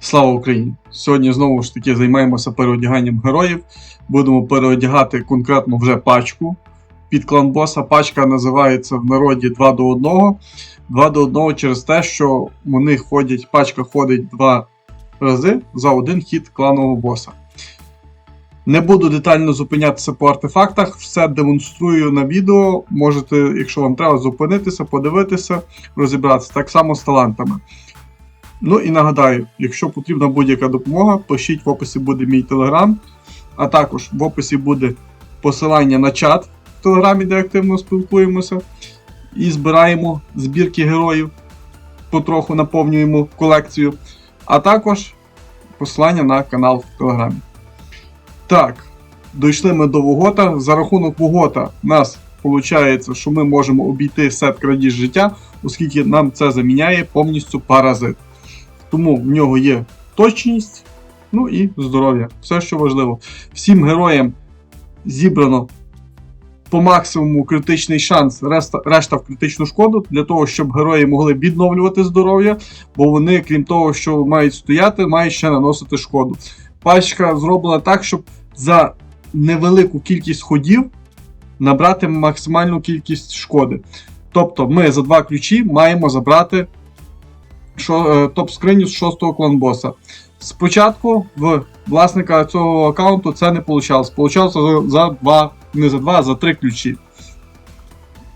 Слава Україні! Сьогодні знову ж таки займаємося переодяганням героїв. Будемо переодягати конкретно вже пачку під клан боса. Пачка називається в народі 2 до 1. 2 до 1 через те, що вони ходять, пачка ходить два рази за один хід кланового боса. Не буду детально зупинятися по артефактах, все демонструю на відео. Можете, якщо вам треба, зупинитися, подивитися, розібратися. Так само з талантами. Ну і нагадаю, якщо потрібна будь-яка допомога, пишіть в описі буде мій телеграм, а також в описі буде посилання на чат в телеграмі, де активно спілкуємося. І збираємо збірки героїв, потроху наповнюємо колекцію, а також посилання на канал в телеграмі. Так, дійшли ми до Вогота. За рахунок Вогота у нас виходить, що ми можемо обійти сет крадіж життя, оскільки нам це заміняє повністю паразит. Тому в нього є точність, ну і здоров'я. Все, що важливо. Всім героям зібрано по максимуму критичний шанс, решта, решта в критичну шкоду, для того, щоб герої могли відновлювати здоров'я, бо вони, крім того, що мають стояти, мають ще наносити шкоду. Пачка зроблена так, щоб за невелику кількість ходів набрати максимальну кількість шкоди. Тобто ми за два ключі маємо забрати е, топ-скриню з шостого кланбоса. Спочатку в власника цього аккаунту це не вийшло. Получалося за два, не за два, а за три ключі.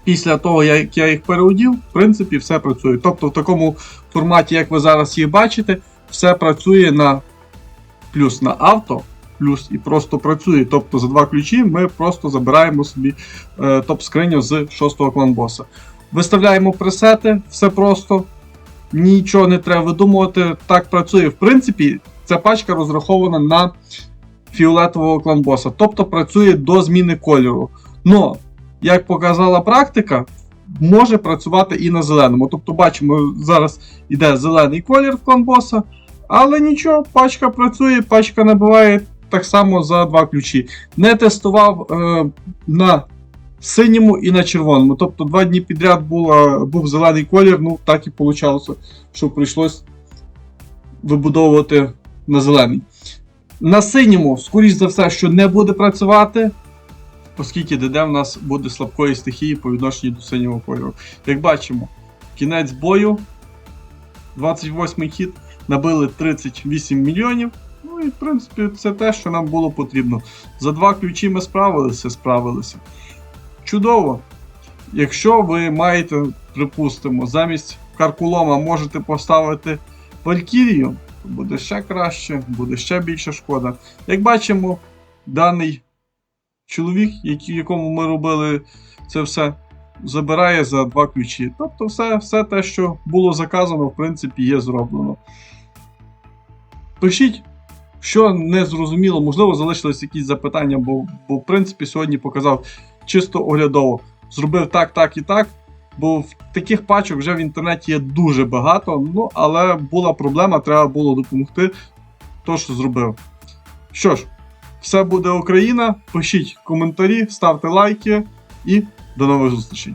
Після того, як я їх переодів, в принципі, все працює. Тобто в такому форматі, як ви зараз їх бачите, все працює на плюс на авто, плюс і просто працює. Тобто за два ключі ми просто забираємо собі е, топ-скриню з шостого кланбоса. Виставляємо пресети, все просто. Нічого не треба видумувати, так працює. В принципі, ця пачка розрахована на фіолетового кланбоса, тобто працює до зміни кольору. Но, як показала практика, може працювати і на зеленому. Тобто, бачимо, зараз йде зелений колір в кланбоса, але нічого, пачка працює, пачка набиває так само за два ключі. Не тестував е, на синьому і на червоному. Тобто два дні підряд була, був зелений колір, ну так і вийшло, що прийшлось вибудовувати на зелений. На синьому, скоріш за все, що не буде працювати, оскільки ДД в нас буде слабкої стихії по відношенню до синього кольору. Як бачимо, кінець бою, 28-й хід, набили 38 мільйонів. Ну і в принципі це те, що нам було потрібно. За два ключі ми справилися, справилися. Чудово! Якщо ви маєте, припустимо, замість каркулома можете поставити Валькірію, то буде ще краще, буде ще більше шкода. Як бачимо, даний чоловік, якому ми робили це все, забирає за два ключі. Тобто, все, все те, що було заказано, в принципі, є зроблено. Пишіть, що не зрозуміло, можливо, залишились якісь запитання, бо, бо в принципі сьогодні показав чисто оглядово. Зробив так, так і так. Бо в таких пачок вже в інтернеті є дуже багато. Ну, але була проблема, треба було допомогти. Тож зробив. Що ж, все буде Україна. Пишіть коментарі, ставте лайки і до нових зустрічей.